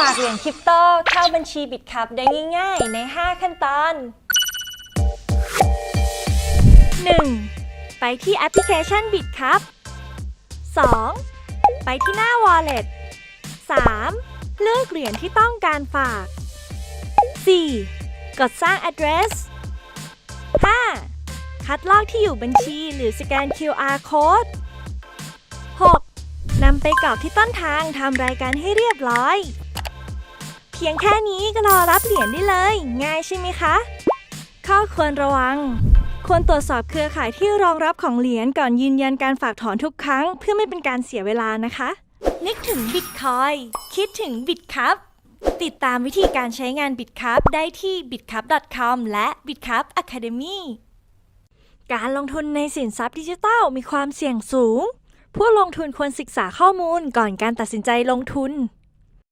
ฝากเหรียญคริปโตเข้าบัญชีบิตคัพได้ง่ายๆ ใน 5 ขั้นตอน 1. ไปที่แอปพลิเคชันบิตคัพ 2. ไปที่หน้า Wallet 3. เลือกเหรียญที่ต้องการฝาก 4. กดสร้าง address 5. คัดลอกที่อยู่บัญชีหรือสแกน QR code 6. นำไปกรอกที่ต้นทางทำรายการให้เรียบร้อย พียงแค่นี้ก็รอรับเหรียญได้เลย ง่ายใช่ไหมคะ ข้อควรระวัง ควรตรวจสอบเครือข่ายที่รองรับของเหรียญก่อนยืนยันการฝากถอนทุกครั้ง เพื่อไม่เป็นการเสียเวลานะคะ นึกถึงบิตคอยคิดถึงบิตคัพติดตามวิธีการใช้งานบิตคัพได้ที่ bitcup.com และ bitcup academy การลงทุนในสินทรัพย์ดิจิทัลมีความเสี่ยงสูง ผู้ลงทุนควรศึกษาข้อมูลก่อนการตัดสินใจลงทุน